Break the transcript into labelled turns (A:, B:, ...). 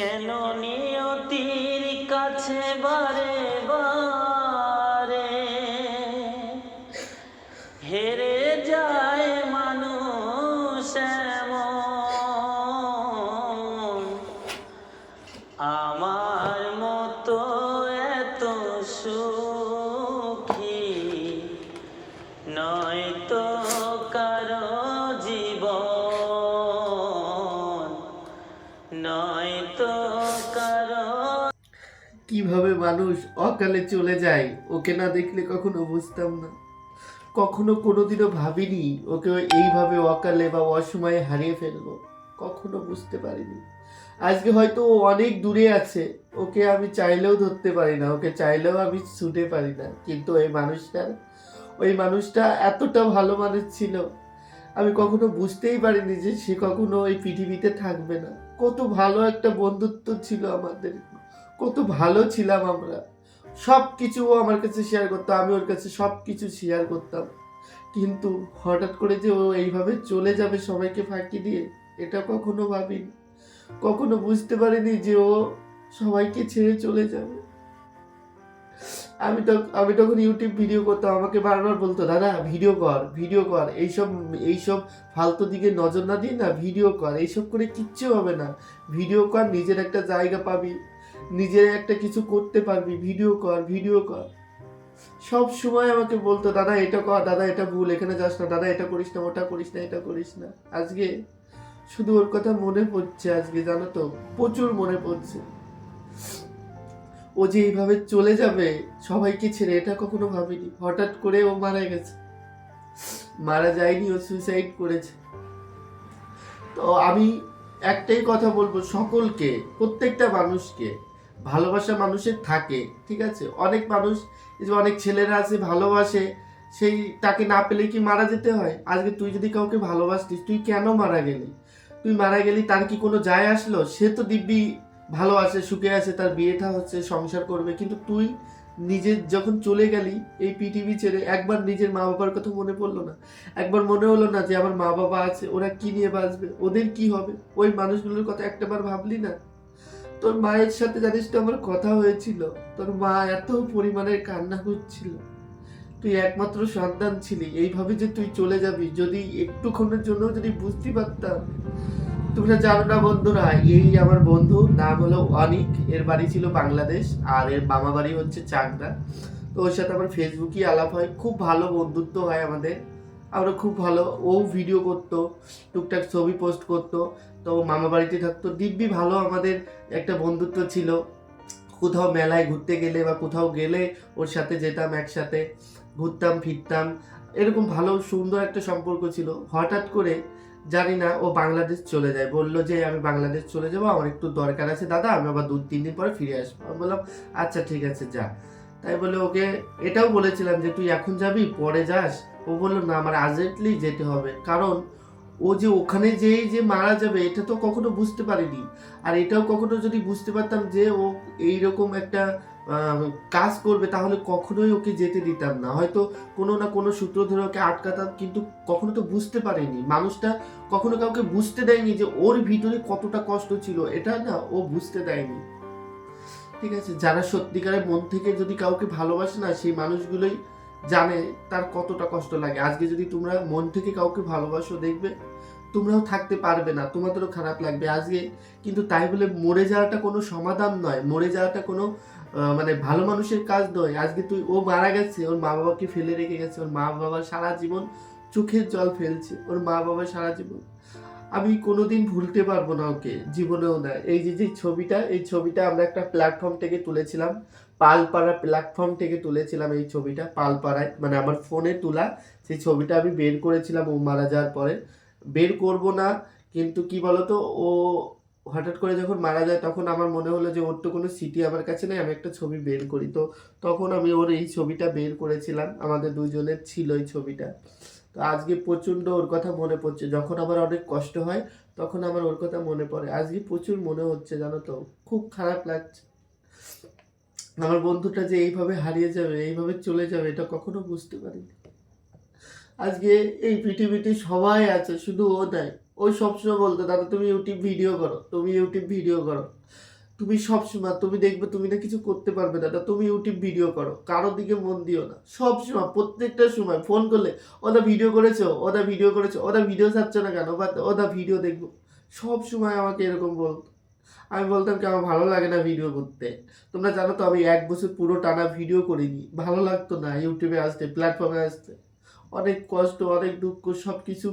A: কেন নিয়তির
B: কীভাবে মানুষ অকালে চলে যায়, ওকে না দেখলে কখনো বুঝতাম না। কখনো কোনোদিনও ভাবিনি ওকে এইভাবে অকালে বা অসময়ে হারিয়ে ফেলব। কখনো বুঝতে পারিনি। আজকে হয়তো ও অনেক দূরে আছে, ওকে আমি চাইলেও ধরতে পারি না, ওকে চাইলেও আমি ছুটে পারি না। কিন্তু ওই মানুষটার ওই মানুষটা এতটা ভালো মানুষ ছিল, আমি কখনো বুঝতেই পারিনি যে সে কখনো ওই পৃথিবীতে থাকবে না। কত ভালো একটা বন্ধুত্ব ছিল আমাদের। কত ভালো ছিলাম আমরা। সব কিছু ও আমার কাছে শেয়ার করতো, আমি ওর কাছে সব কিছু শেয়ার করতাম। কিন্তু হঠাৎ করে যে ও এইভাবে চলে যাবে সবাইকে ফাঁকি দিয়ে, এটা কখনো ভাবিনি। কখনো বুঝতে পারিনি যে ও সবাইকে ছেড়ে চলে যাবে। আমি তো আমি তখন ইউটিউব ভিডিও করতাম, আমাকে বারবার বলতো, দাদা ভিডিও কর ভিডিও কর, এইসব এইসব ফালতু দিকে নজর না দিয়ে না ভিডিও কর, এইসব করে কিচ্ছু হবে না। ভিডিও কর, নিজের একটা জায়গা পাবি, নিজের একটা কিছু করতে পারবি ভিডিও কর ভিডিও কর। সব সময় আমাকে বলতো, দাদা, এটা কর, দাদা, এটা ভুল, এখানে যাস না, দাদা, এটা করিস না, ওটা করিস না, এটা করিস না। আজকে শুধু ওর কথা মনে পড়ছে আজকে, জানো তো? প্রচুর মনে পড়ছে। ও যে এইভাবে চলে যাবে, সবাইকে ছেড়ে, এটা কখনো ভাবিনি। হঠাৎ করে ও মারা গেছে। মারা যায়নি, ও সুইসাইড করেছে। তো আমি একটাই কথা বলব, সকলকে, প্রত্যেকটা মানুষকে, ভালোবাসা মানুষের থাকে, ঠিক আছে? অনেক মানুষ যে অনেক ছেলেরা আছে, ভালোবাসে, সেই তাকে না পেলে কি মারা যেতে হয়? আজকে তুই যদি কাউকে ভালোবাসতিস, তুই কেন মারা গেলি? তুই মারা গেলি, তার কি কোনো যায় আসলো? সে তো দিব্যি ভালো আছে, সুখে আছে, তার বিয়েটা হচ্ছে, সংসার করবে। কিন্তু তুই নিজে যখন চলে গেলি এই পৃথিবী ছেড়ে, একবার নিজের মা বাবার কথা মনে পড়ল না? একবার মনে হলো না যে আমার মা বাবা আছে, ওরা কি নিয়ে বাঁচবে? ওদের কি হবে? ওই মানুষগুলোর কথা একটাবার ভাবলি না? তোর মায়ের সাথে জানিস তো আমার কথা হয়েছিল, তোর মা এত পরিমাণের কান্না করছিল। তুই একমাত্র সন্তান ছিলি, এইভাবে যে তুই চলে যাবি, যদি একটুক্ষণের জন্য যদি বুঝতে পারতাম। তোমরা জানো না বন্ধুরা, এই আমার বন্ধু, নাম হলো অনিক, এর বাড়ি ছিল বাংলাদেশ, আর এর মামা বাড়ি হচ্ছে চাকদা। তো ওর সাথে আমার ফেসবুকই আলাপ হয়, খুব ভালো বন্ধুত্ব হয় আমাদের। আমরা খুব ভালো, ও ভিডিও করতো, টুকটাক ছবি পোস্ট করতো, তো মামা বাড়িতে থাকতো। দিব্যি ভালো আমাদের একটা বন্ধুত্ব ছিল। কোথাও মেলায় ঘুরতে গেলে বা কোথাও গেলে ওর সাথে যেতাম একসাথে, ঘুরতাম, ফিরতাম, এরকম ভালো, সুন্দর একটা সম্পর্ক ছিল। হঠাৎ করে জানি না, ও বাংলাদেশ চলে যায়। বলল যে, আমি বাংলাদেশ চলে যাব, আমার একটু দরকার আছে দাদা, আমি আবার দু, তিন দিন পরে ফিরে আসব। আমি বললাম আচ্ছা ঠিক আছে, যা। তাই বলে ওকে এটাও বলেছিলাম যে, তুই এখন যাবি, পরে যাস। ও বলল, না, আমার আর্জেন্টলি যেতে হবে। কারণ ও যে, ওখানে যেই যে মারা যাবে, এটা তো কখনো বুঝতে পারিনি। আর এটাও কখনো যদি বুঝতে পারতাম যে, ও এইরকম একটা কাজ করবে, তাহলে কখনোই ওকে যেতে দিতাম না। হয়তো কোনো না কোনো সূত্র ধরে ওকে আটকাতাম, কিন্তু কখনো তো বুঝতে পারেনি। মানুষটা কখনো কাউকে বুঝতে দেয়নি যে ওর ভিতরে কতটা কষ্ট ছিল, এটা না ও বুঝতে দেয়নি। ঠিক আছে, যারা সত্যিকারের মন থেকে যদি কাউকে ভালোবাসে না, সেই মানুষগুলোই জানে তার কতটা কষ্ট লাগে। আজকে যদি তোমরা মন থেকে কাউকে ভালোবাসো, দেখবে তোমরাও থাকতে পারবে না, তোমাদেরও খারাপ লাগবে। আজকে কিন্তু তাই বলে মরে যাওয়াটা কোনো সমাধান নয়। মরে যাওয়াটা কোনো মানে ভালো মানুষের কাজ নয়। আজকে তুই, ও মারা গেছে, ওর মা বাবাকে ফেলে রেখে গেছে। ওর মা বাবা সারা জীবন চোখের জল ফেলছে। ওর মা বাবা সারা জীবন আমি কোনোদিন ভুলতে পারব না ওকে, জীবনেও না। এই যে যে ছবিটা, এই ছবিটা আমরা একটা প্ল্যাটফর্ম থেকে তুলেছিলাম। পালপাড়া প্ল্যাটফর্ম থেকে তুলেছিলাম এই ছবিটা, পালপাড়ায়। মানে আমার ফোনে তোলা, সেই ছবিটা আমি বের করেছিলাম ও মারা যাওয়ার পরে। বের করব না, কিন্তু কি বলতো, ও হঠাৎ করে যখন মারা যায় তখন আমার মনে হলো যে ওর তো কোনো স্মৃতি আমার কাছে নেই, আমি একটা ছবি বের করি। তো তখন আমি ওর এই ছবিটা বের করেছিলাম, আমাদের দুজনের ছিল এই ছবিটা। তো আজকে প্রচণ্ড ওর কথা মনে পড়ছে, যখন আমার অনেক কষ্ট হয় তখন আমার ওর কথা মনে পড়ে। আজকে প্রচুর মনে হচ্ছে, জানো তো, খুব খারাপ লাগছে। আমার বন্ধুটা যে এইভাবে হারিয়ে যাবে, এইভাবে চলে যাবে, এটা কখনো বুঝতে পারিনি। আজকে এই পৃথিবীতে সবাই আছে, শুধু ও নাই ওই সবসময় বলতো, দাদা, তুমি ইউটিউব ভিডিও করো, তুমি ইউটিউব ভিডিও করো। তুমি সবসময়, তুমি দেখবে তুমি না কিছু করতে পারবে, দাদা, তুমি ইউটিউব ভিডিও করো। কারোর দিকে মন দিও না। সবসময়, প্রত্যেকটা সময় ফোন করলে, ওদা ভিডিও করেছ, ওদা ভিডিও করেছ, ওদা ভিডিও ছাড়ছো না কেন? বা ওদা ভিডিও দেখব। সব সময় আমাকে এরকম বলতো। আমি বলতাম কি, আমার ভালো লাগে না ভিডিও করতে। তোমরা জানো তো, আমি এক বছর পুরো টানা ভিডিও করিনি। ভালো লাগতো না ইউটিউবে আসতে প্ল্যাটফর্মে আসতে। অনেক কষ্ট, অনেক দুঃখ সব কিছু